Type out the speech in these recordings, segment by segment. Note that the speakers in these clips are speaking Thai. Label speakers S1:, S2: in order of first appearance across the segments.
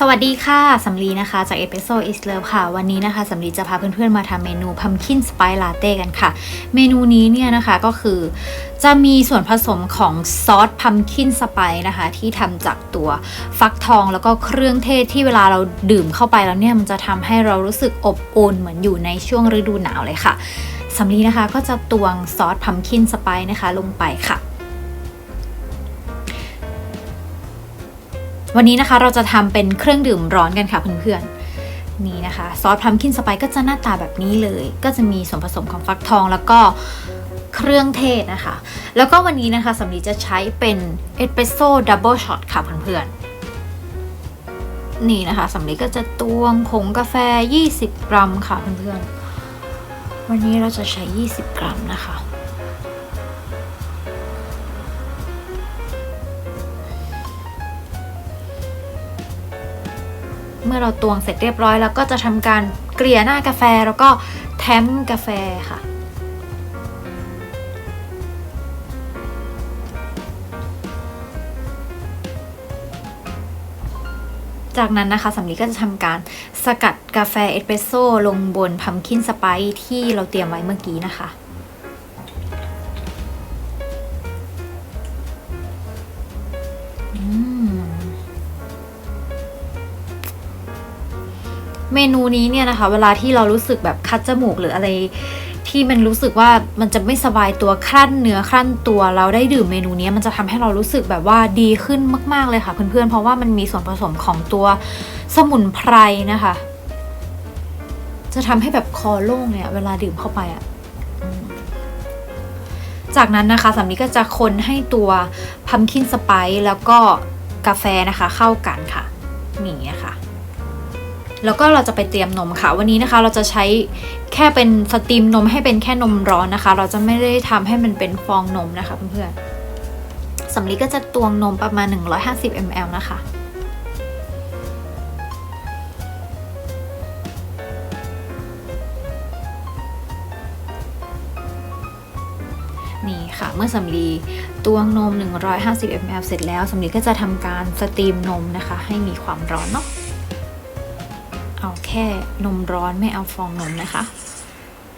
S1: สวัสดีค่ะสำลีนะคะจาก e p i s o d e is Love ค่ะ วันนี้นะคะสำลีจะพาเพื่อนๆมาทำเมนู Pumpkin Spice Latte กันค่ะ เมนูนี้เนี่ยนะคะก็คือจะมีส่วนผสมของซอส Pumpkin Spice นะคะที่ทำจากตัวฟักทองแล้วก็เครื่องเทศที่เวลาเราดื่มเข้าไปแล้วเนี่ยมันจะทำให้เรารู้สึกอบอุ่นเหมือนอยู่ในช่วงฤดูหนาวเลยค่ะสำลีนะคะก็จะตวงซอส Pumpkin Spice นะคะลงไปค่ะ วันนี้นะคะเราจะทำเป็นเครื่องดื่มร้อนกันค่ะเพื่อนๆนี่นะคะ ซอสพัมคินสไปก็จะหน้าตาแบบนี้เลย ก็จะมีส่วนผสมของฟักทองแล้วก็เครื่องเทศนะคะ แล้วก็วันนี้นะคะสำลีจะใช้เป็นเอสเปรสโซ่ดับเบิลช็อตค่ะเพื่อนๆนี่นะคะสำลีก็จะตวงผงกาแฟ 20 กรัมค่ะเพื่อนๆวันนี้เราจะใช้ 20 กรัมนะคะ เมื่อเราตวงเสร็จเรียบร้อยแล้วก็จะทำการเกลี่ยหน้ากาแฟแล้วก็แทมกาแฟค่ะจากนั้นนะคะสำลีก็จะทำการสกัดกาแฟเอสเปรสโซ่ลงบนพัมคินสไปซ์ที่เราเตรียมไว้เมื่อกี้นะคะ เมนูนี้เนี่ยนะคะ เวลาที่เรารู้สึกแบบคัดจมูกหรืออะไร ที่มันรู้สึกว่ามันจะไม่สบายตัวคลั่นเนื้อคลั่นตัวเราได้ดื่มเมนูนี้มันจะทำให้เรารู้สึกแบบว่าดีขึ้นมาก ๆเลยค่ะ เพื่อนๆ เพราะว่ามันมีส่วนผสมของตัวสมุนไพรนะคะ จะทำให้แบบคอโล่งเนี่ยเวลาดื่มเข้าไปอะ่ะจากนั้นนะคะสามีก็จะคนให้ตัวพัมคินสไปซ์แล้วก็กาแฟนะคะเข้ากันค่ะ นี่นะคะ แล้วก็เราจะไปเตรียมนมค่ะ วันนี้นะคะเราจะใช้แค่เป็นสตรีมนมให้เป็นแค่นมร้อนนะคะ เราจะไม่ได้ทำให้มันเป็นฟองนมนะคะเพื่อนๆสำลีก็จะตวงนมประมาณ 150 ml นะคะนี่ค่ะเมื่อสำลีตวงนม 150 ml เสร็จแล้วสำลีก็จะทำการสตรีมนมนะคะ ให้มีความร้อนเนาะ ค่นมร้อนไม่เอาฟองนมนะคะ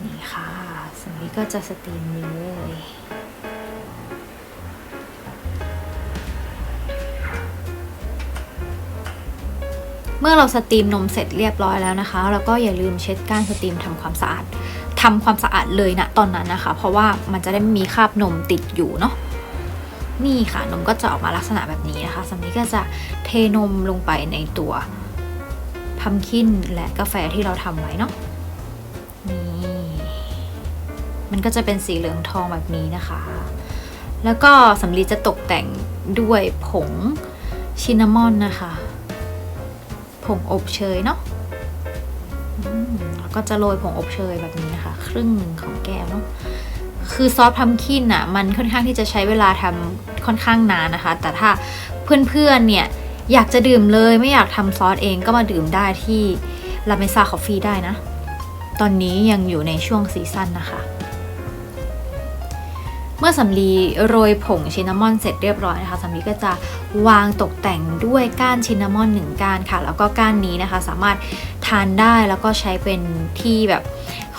S1: นี่ค่ะสำลีก็จะสตรีมเลยเมื่อเราสตรีมนมเสร็จเรียบร้อยแล้วนะคะเราก็อย่าลืมเช็ดก้านสตรีมทำความสะอาดทำความสะอาดเลยนะตอนนั้นนะคะ เพราะว่ามันจะได้มีคราบนมติดอยู่เนาะนี่ค่ะนมก็จะออกมาลักษณะแบบนี้นะคะสำลีก็จะเทนมลงไปในตัว พัมคินและกาแฟที่เราทำไว้เนาะนี่มันก็จะเป็นสีเหลืองทองแบบนี้นะคะ แล้วก็สำลีจะตกแต่งด้วยผงชินนามอนนะคะ ผงอบเชยเนาะแล้วก็จะโรยผงอบเชยแบบนี้นะคะ ครึ่งหนึ่งของแก้วเนาะคือซอสพัมคินอะมันค่อนข้างที่จะใช้เวลาทำค่อนข้างนานนะคะ แต่ถ้าเพื่อนๆเนี่ย อยากจะดื่มเลยไม่อยากทำซอสเองก็มาดื่มได้ที่ลาเมซาคอฟฟี่ได้นะ ตอนนี้ยังอยู่ในช่วงซีซั่นนะคะ เมื่อสำลีโรยผงชินนามอนเสร็จเรียบร้อยนะคะสำลีก็จะวางตกแต่งด้วยก้านชินนามอนหนึ่งก้านค่ะ แล้วก็ก้านนี้นะคะ สามารถทานได้แล้วก็ใช้เป็นที่แบบ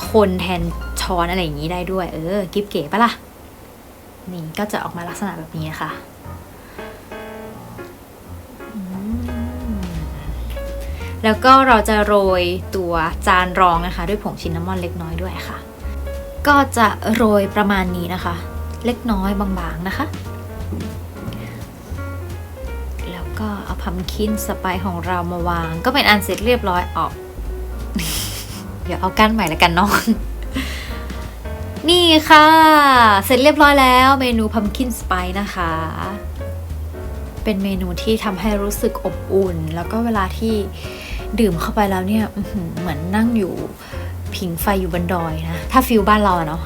S1: คนแทนช้อนอะไรอย่างนี้ได้ด้วย เออ กิฟเก๋ปะล่ะนี่ก็จะออกมาลักษณะแบบนี้ค่ะ แล้วก็เราจะโรยตัวจานรองนะคะ ด้วยผงชินนามอนเล็กน้อยด้วยค่ะ ก็จะโรยประมาณนี้นะคะ เล็กน้อยบางๆนะคะ แล้วก็เอาพัมคินสไปของเรามาวาง ก็เป็นอันเสร็จเรียบร้อยออก เดี๋ยวเอากั้นใหม่แล้วกันเนาะนี่ค่ะ เสร็จเรียบร้อยแล้วเมนูพัมคินสไปนะคะ เป็นเมนูที่ทำให้รู้สึกอบอุ่น แล้วก็เวลาที่ ดื่มเข้าไปแล้วเนี่ยเหมือนนั่งอยู่ผิงไฟอยู่บนดอยนะ ถ้าฟิลบ้านเราเนาะ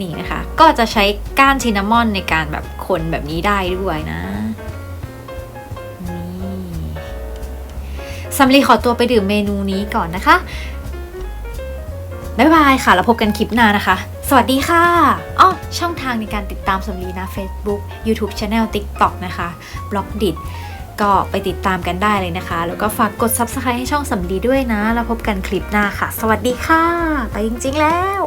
S1: นี่นะคะ ก็จะใช้ก้านชินนามอนในการแบบคนแบบนี้ได้ด้วยนะนี่สำลีขอตัวไปดื่มเมนูนี้ก่อนนะคะ บ๊ายบายค่ะ แล้วพบกันคลิปหน้านะคะ สวัสดีค่ะอ้อช่องทางในการติดตามสำลีนะ Facebook YouTube Channel TikTok นะคะบล็อกดิ ก็ไปติดตามกันได้เลยนะคะ แล้วก็ฝากกด subscribe ให้ช่องสำลีด้วยนะ แล้วพบกันคลิปหน้าค่ะ สวัสดีค่ะ ไปจริงๆแล้ว